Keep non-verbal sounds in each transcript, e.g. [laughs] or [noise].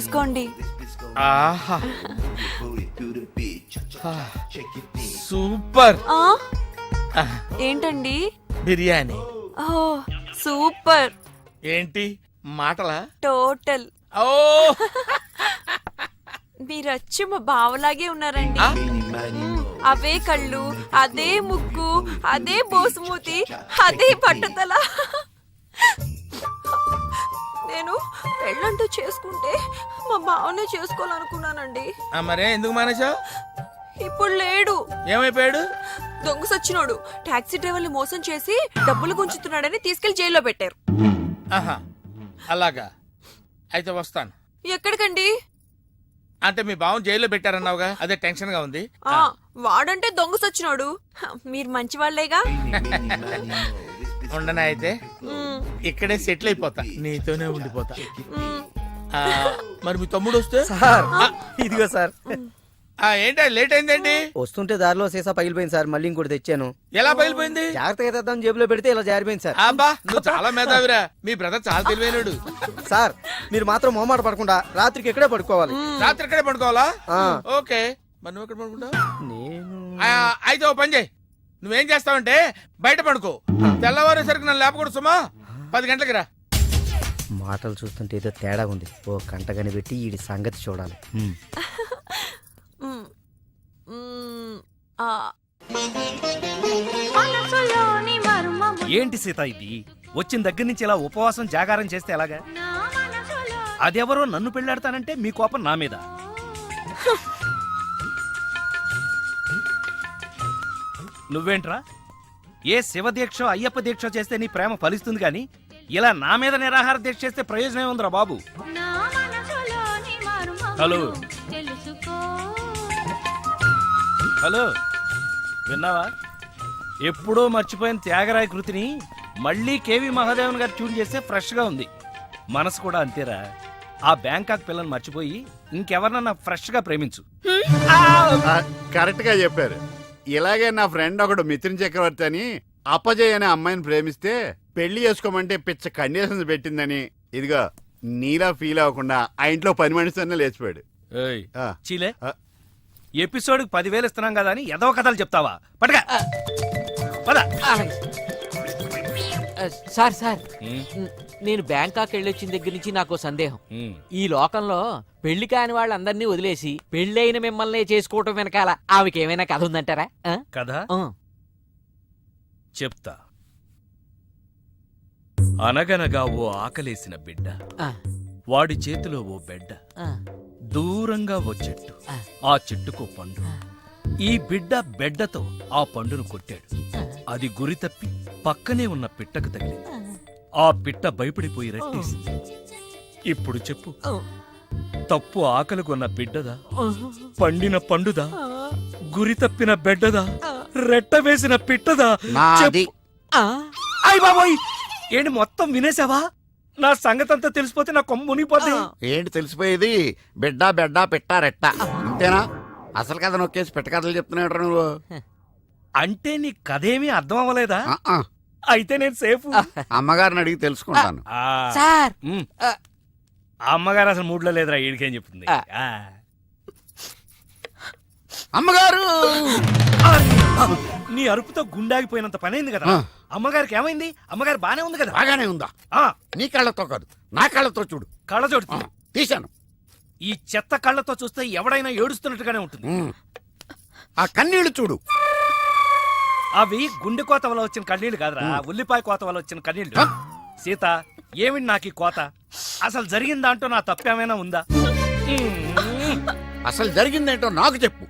తీసుకోండి. ఆహా. సూపర్. ఆ? ఏంటండి? బిర్యానీ. ఓ సూపర్. ఏంటి? మాటలా? టోటల్. ఓ. మీరు వచ్చి మా బావలాగే ఉన్నారండి. ఆ, మ్మ్. అవే కళ్ళు అదే ముక్కు అదే బోసుమూతి అదే పట్టుదల. నేను పెళ్ళంటూ చేసుకుంటే మా బావనే చేసుకోవాలనుకున్నానండి. మరే ఎందుకు మానేశావు? ఇప్పుడు లేడు. ఏమైపోయాడు? దొంగ సచ్చినోడు. టాక్సీ డ్రైవర్ని మోసం చేసి డబ్బులు గుంజుతున్నాడని తీసుకెళ్ళి జైల్లో పెట్టారు. ఆహా అలాగా. అయితే వస్తాను. ఎక్కడికండి? అంటే మీ బావం జైల్లో పెట్టారన్నావుగా? అదే టెన్షన్గా ఉంది. ఆ వాడంటే దొంగ సచ్చినోడు. మీరు మంచి వాళ్ళేగా ఉండనా అయితే. ఇక్కడే సెటిల్ అయిపోతా. నీతోనే ఉండిపోతా. ఆ, మరి మీ తమ్ముడు వస్తే? సార్. ఇదిగో సార్. ఆ, ఏంటి లేట్ అయిందేంటి? వస్తుంటే దారిలో సీసా పగిలిపోయింది సార్. మళ్ళీ ఇంకోటి తెచ్చాను. ఎలా పగిలిపోయింది? జాగ్రత్తగా తెద్దాం జేబులో పెడితే ఇలా జారిపోయింది సార్. అబ్బా నువ్వు చాలా మేధావిరా. మీ బ్రదర్ చాలా తెలివైనడు. సార్ మీరు మాత్రం మొహమాట పడకుండా రాత్రికి ఇక్కడే పడుకోవాలి. రాత్రి ఇక్కడే పడుకోవాలా? ఆ. ఓకే. మరి నువ్వు ఎక్కడ పడుకుంటావు నేను ఆ, అయితే ఓ పని చేయి. నువ్వేం చేస్తావంటే బయట పడుకో. తెల్లవారేసరికి నన్ను లేపకూడదు సుమా. పది గంటలకి రా. మాటలు చూస్తుంటే ఏదో తేడా ఉంది. ఓ కంట కనిపెట్టి ఈ సంగతి చూడాలి. హ్మ్. మనసులోని మర్మము ఏంటి సీత ఇది? వచ్చిన దగ్గర నుంచి ఇలా ఉపవాసం జాగారం చేస్తే ఎలాగా? నా మనసులో అదెవరో నన్ను పెళ్ళాడతానంటే మీ కోపం నా మీద. [laughs] నువ్వేంట్రా? ఏ శివ దీక్ష అయ్యప్ప దీక్ష చేస్తే నీ ప్రేమ ఫలిస్తుంది గాని ఇలా నా మీద నిరాహార దీక్ష చేస్తే ప్రయోజనం ఏముందిరా బాబు? నా మనసులోని మర్మము హలో. తెలుసుకో. హలో. విన్నావా? ఎప్పుడో మర్చిపోయిన త్యాగరాయ కృతిని మళ్ళీ కేవి మహాదేవన్ గారు ట్యూన్ చేస్తే ఫ్రెష్గా ఉంది. మనసు కూడా అంతేరా. ఆ బ్యాంకాక్ పిల్లని మర్చిపోయి ఇంకెవరినన్నా ఫ్రెష్గా ప్రేమించు. కరెక్ట్గా చెప్పారు. ఇలాగే నా ఫ్రెండ్ ఒకడు మిథున్ చక్రవర్తి అని అప్పజయ్ అనే అమ్మాయిని ప్రేమిస్తే పెళ్ళి చేసుకోమంటే పిచ్చ కండిషన్స్ పెట్టిందని. ఇదిగో నీలా ఫీల్ అవ్వకుండా ఆ ఇంట్లో పని మనిషి లేచిపోయాడు. ఏయ్, ఆ, చీలే. ఆ. ఎపిసోడ్ పదివేలు ఇస్తున్నాం కదా అని ఎదవ కథలు చెప్తావా? పద. ఆ, సార్ సార్. ఉమ్, నేను బ్యాంకాక్ వెళ్ళొచ్చిన దగ్గర నుంచి నాకు సందేహం. ఈ లోకంలో పెళ్ళి కాని వాళ్ళందరినీ వదిలేసి పెళ్ళైన మిమ్మల్ని చేసుకోవటం వెనకాల ఆమెకి ఏమైనా కథ ఉందంటారా? ఆ. చెప్తా. అనగనగా ఓ ఆకలేసిన బిడ్డ. ఆ. వాడి చేతిలో ఓ బెడ్డ. ఆ. దూరంగా ఓ చెట్టు. ఆ. ఆ చెట్టుకో పండు. ఈ బిడ్డ బెడ్డతో ఆ పండును కొట్టాడు. అది గురి తప్పి పక్కనే ఉన్న పిట్టకు తగిలింది. ఆ పిట్ట భయపడిపోయి రట్టేసింది ఇప్పుడు చెప్పు. తప్పు ఆకలిగొన్న బిడ్డదా? పండిన పండుదా? గురి తప్పిన బెడ్డదా? రెట్ట వేసిన పిట్టదా? నాది. చెప్పు. అయ్ బాబోయ్! ఏంటి మొత్తం వినేసావా? నా సంగతంతా తెలిసిపోతే నా కొమ్ము మునిగిపోద్ది. ఆ. ఏంటి తెలిసిపోయేది? బిడ్డ బిడ్డ పెట్ట రెట్ట. అంతేనా? అసలు కథ నొక్కేసి పెట్ట కథలు చెప్తున్నాడు నువ్వు? అంటే నీ కథేమీ అర్థం అవ్వలేదా? ఆ, ఆ. అయితే నేను సేఫ్ అమ్మగారిని అడిగి తెలుసుకుంటాను. ఆ, సార్. ఆ. అమ్మగారు అసలు మూడ్లో లేదురా ఈడికేం చెప్తుంది. అమ్మగారు! నీ అరుపుతో గుండాగిపోయినంత పనైంది కదా. ఆ. అమ్మగారికి ఏమైంది? అమ్మగారు బానే ఉంది కదా? బాగానే ఉందా? ఆ. నీ కళ్ళతో కాదు నా కళ్ళతో చూడు. కళ్ళజోడు తీశాను. ఈ చెత్త కళ్ళతో చూస్తే ఎవడైనా ఏడుస్తున్నట్టుగానే ఉంటుంది. ఆ కన్నీళ్ళు చూడు. అవి గుండె కోత వల్ల వచ్చిన కన్నీళ్ళు కాదురా. ఉల్లిపాయ కోత వల్ల వచ్చిన కన్నీళ్ళు? సీత ఏమిటి నాకు ఈ కోత? అసలు జరిగిన దాంట్లో నా తప్పేమైనా ఉందా. అసలు జరిగిందేంటో నాకు చెప్పు.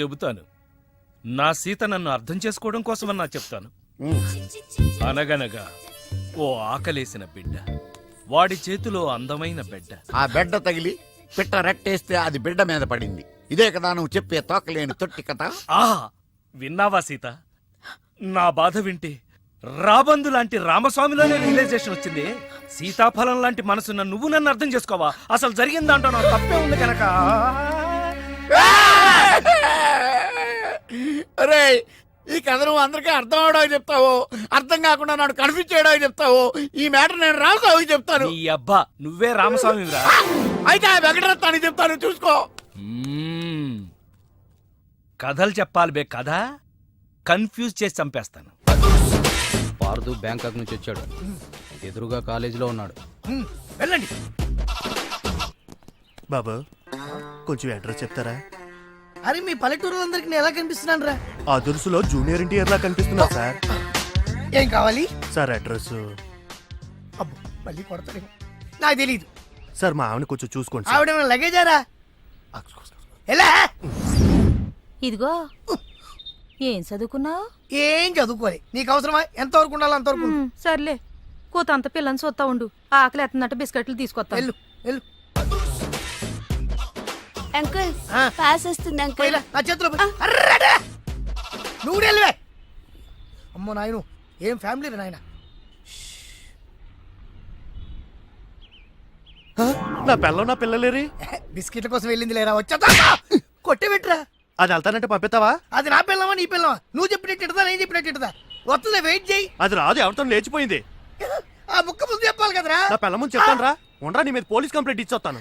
చెబుతాను. నా సీత నన్ను అర్థం చేసుకోవడం కోసమన్నా చెప్తాను. ఉమ్. అనగనగా ఓ ఆకలేసిన బిడ్డ. వాడి చేతిలో అందమైన బిడ్డ. ఆ బెడ్డ తగిలి పిట్ట రెట్టేస్తే అది బిడ్డ మీద పడింది. ఇదే కదా నువ్వు చెప్పే తోకలేని తొట్టి కథ? ఆ విన్నావా సీత? నా బాధ వింటే రాబందు లాంటి రామస్వామిలోనే రియలైజేషన్ వచ్చింది. సీతాఫలం లాంటి మనసున్న నువ్వు నన్ను అర్థం చేసుకోవా? అసలు జరిగిన దాంట్లో నా తప్పే ఉంది కనుక. అరే ఈ కథ నువ్వు అందరికీ అర్థం అవడానికి చెప్తావు? అర్థం కాకుండా నన్ను కన్ఫ్యూజ్ చేయడానికి చెప్తావు? ఈ మ్యాటర్ నేను రామస్వామికి చెప్తాను. నీ అబ్బా నువ్వే రామస్వామిరా అయితే ఆ వెంకటరత్నానికి చెప్తాను చూసుకో. కథలు చెప్పాలి బే కథ. కన్ఫ్యూజ్ చేసి చంపేస్తాను. పార్దు బ్యాంకాక్ నుంచి వచ్చాడు. ఎదురుగా కాలేజీలో ఉన్నాడు. వెళ్ళండి. బాబు కొంచెం అడ్రస్ చెప్తారా? అరే మీ పల్లెటూరులందరికి నేను ఎలా కనిపిస్తున్నాను రా? ఆ దురుసులో జూనియర్ ఎన్టీఆర్ లా కనిపిస్తున్నా సార్. ఏం కావాలి? Sir address. అబ్బో మళ్ళీ కొడతాడు నాకు తెలియదు సార్ మా ఆవిడ కొంచెం చూసుకోండి. ఆవిడ లగేజారా? ఎలా? ఇదిగో. ఏం చదువుకున్నావు? ఏం చదువుకోవాలి నీకు అవసరమా? ఎంతవరకు ఉండాలో అంతవరకు. సర్లే. కోత అంత పిల్లని చూస్తా ఉండు. ఆకలి ఎత్తున్నట్టు బిస్కెట్లు తీసుకొస్తా. వెళ్ళు వెళ్ళు. అంకుల్. పాస్ వస్తుంది అంకుల్. నా చేతిలో! నువ్వు వెళ్ళవే. అమ్మో నాయను ఏం ఫ్యామిలీ రా నాయన నా పిల్ల నా పిల్లలేరి? బిస్కెట్ల కోసం వెళ్ళింది లేరా? వచ్చా కొట్టే పెట్టరా. అది వెళ్తానంటే పంపిస్తావా? అది నా పిల్లమా నీ పిల్లమా? నువ్వు చెప్పినట్టు ఇడతా, నేను చెప్పినట్టు ఇడతా. వస్తుంది వెయిట్ చేయి. అది రాదు ఎవరితో లేచిపోయింది? ఆ ముక్క ముందు చెప్పాలి కదరా. నా పిల్ల ముందు చెప్తాను రా ఉండరా నీ మీద పోలీస్ కంప్లైంట్ ఇచ్చొస్తాను.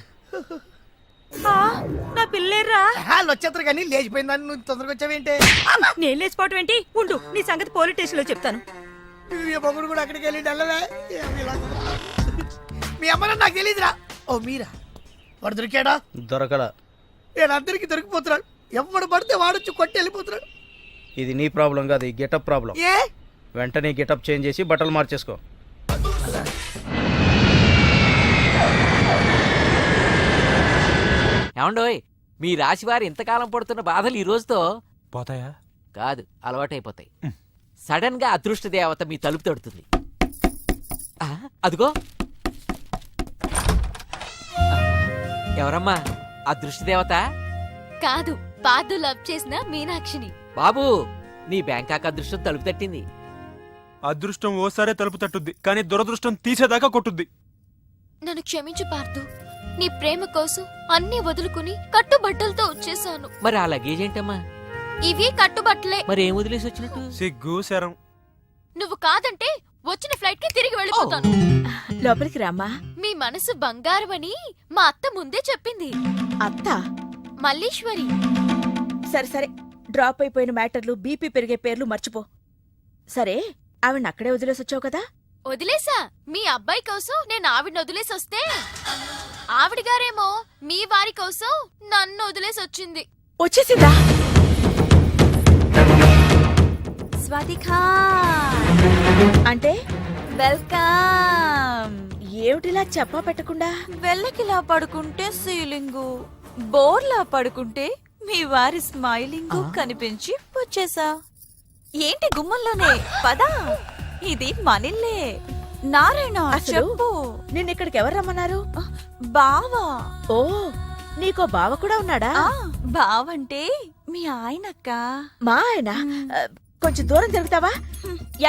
నా పిల్లేర్రా. వాళ్ళు వచ్చేస్తారు కానీ లేచిపోయిందని నువ్వు తొందరగా వచ్చావేంటి? నేను లేచిపోవటం ఏంటి? ఉండు నీ సంగతి పోలీస్ స్టేషన్లో చెప్తాను. మీ మొగుడు కూడా అక్కడికి వెళ్ళి వెళ్ళవే? మీ అమ్మ నాకు తెలియదురా. ఓ మీరా? వాడు దొరికాడా? దొరకల. నేను అందరికి దొరికిపోతున్నాడు ఎవడు పడితే వాడొచ్చి కొట్టి వెళ్ళిపోతున్నాడు. ఇది నీ ప్రాబ్లం కాదు ఈ గెటప్ ప్రాబ్లం. ఏ? వెంటనే గెటప్ చేంజ్ చేసి బట్టలు మార్చేసుకో. ఏమండోయ్ మీ రాశివారు ఇంతకాలం పడుతున్న బాధలు ఈ రోజుతో పోతాయా? కాదు అలవాటైపోతాయి. సడన్గా అదృష్ట దేవత మీ తలుపు తడుతుంది. ఆ, అదిగో. ఆ, ఎవరమ్మా? అదృష్ట దేవత? కాదు పాదు లవ్ చేసిన మీనాక్షిని. బాబు నీ బ్యాంకాక్ అదృష్టం తలుపు తట్టింది. అదృష్టం ఓసారే తలుపు తట్టుద్ది కానీ దురదృష్టం తీసేదాకా కొట్టుద్ది. నన్ను క్షమించు పార్థు నీ ప్రేమ కోసం అన్ని వదులుకుని కట్టుబట్టలతో వచ్చేసాను. మరి ఆ లగేజ్ ఏంటమ్మా? ఇవి కట్టుబట్టలే. మరి ఏం వదిలేసి వచ్చినట్టు? సిగ్గు శరం. నువ్వు కాదంటే వచ్చిన ఫ్లైట్కి తిరిగి వెళ్ళిపోతాను. లోపలికి రామ్మా. మీ మనసు బంగారమని మా అత్త ముందే చెప్పింది. అత్త? మల్లీశ్వరి. సరే సరే. డ్రాప్ అయిపోయిన మ్యాటర్లు బీపీ పెరిగే పేర్లు మర్చిపో. సరే ఆవిడ అక్కడే వదిలేసి వచ్చావు కదా? వదిలేసా? మీ అబ్బాయి కోసం నేను ఆవిడని వదిలేసి వస్తే ఆవిడ గారేమో మీ వారి కోసం నన్ను వదిలేసి వచ్చింది వచ్చేసిందా స్వాతికా అంటే? వెల్కమ్. ఏమిటిలా చెప్పా పెట్టకుండా? వెళ్ళకిలా పడుకుంటే సీలింగు బోర్లా పడుకుంటే మీ వారి స్మైలింగ్ కనిపించి వచ్చేసా. ఏంటి గుమ్మంలోనే? పదా. ఇది మనిల్లే. నారాయణ చెప్పు. నిన్న ఇక్కడికి ఎవరు రమ్మన్నారు బావా. ఓ నీకో బావ కూడా ఉన్నాడా? బావంటే మీ ఆయనక్క. మా ఆయన? కొంచెం దూరం తిరుగుతావా?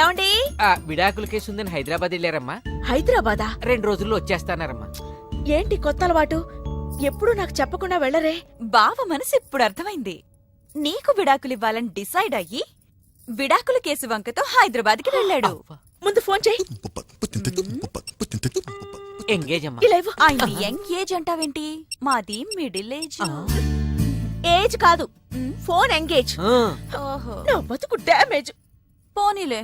ఏమండి? ఆ విడాకుల కేసు ఉందని హైదరాబాద్ వెళ్ళారమ్మా. హైదరాబాదా? రెండు రోజుల్లో వచ్చేస్తానారమ్మా. ఏంటి కొత్త అలవాటు? ఎప్పుడు నాకు చెప్పకుండా వెళ్ళరే? బావ మనసు ఇప్పుడు అర్థమైంది. నీకు విడాకులు ఇవ్వాలని డిసైడ్ అయ్యి విడాకుల కేసు వంకతో హైదరాబాద్కి వెళ్ళాడు ముందు ఫోన్ చేయి. ఎంగేజ్ అమ్మా. ఇలా ఇవ్వు. ఆయన యంగ్ ఏజ్ అంటావేంటి? మాది మిడిల్ ఏజ్. ఏజ్ కాదు. Phone engage. ఆ, ఓహో. నా బతుకు డ్యామేజ్. పోనీలే.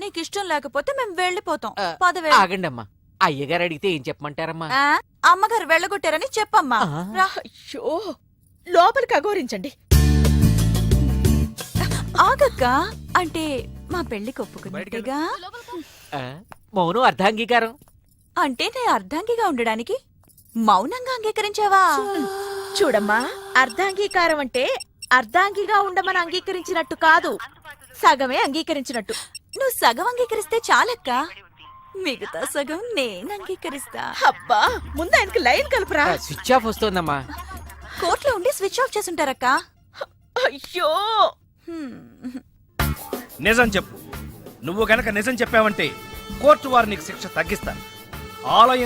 నీకు ఇష్టం లేకపోతే మేము వెళ్ళిపోతాం. పదవే. ఆగండి అమ్మా అయ్యగారు అడిగితే ఏం చెప్పమంటారమ్మా? ఆ, అమ్మగారు వెళ్ళగొట్టారని చెప్పమ్మా. ఆ. రా. అయ్యో లోపలికి అఘోరించండి. ఆగక్క అంటే మా పెళ్ళికి ఒప్పుకున్నట్టుగా? ఆ, మౌనం అర్ధాంగీకారం. అంటే నే అర్ధాంగిగా ఉండడానికి మౌనంగా అంగీకరించావా? చూడమ్మా అర్ధాంగీకారం అంటే అర్ధాంగిగా ఉండమని అంగీకరించినట్టు కాదు సగమే అంగీకరించినట్టు. నువ్వు సగం అంగీకరిస్తే చాలక్క. మిగతా సగం నేను అంగీకరిస్తా. అబ్బా ముందు ఆయనకి లైన్ కలుపురా. స్విచ్ ఆఫ్ వస్తోందమ్మా. కోర్టులో ఉండి స్విచ్ ఆఫ్ చేసుంటారక్క? అయ్యో. నిజం చెప్పు. నువ్వు గనక నిజం చెప్పావంటే కోర్టు వారు నీకు శిక్ష తగ్గిస్తారు. ఆలయం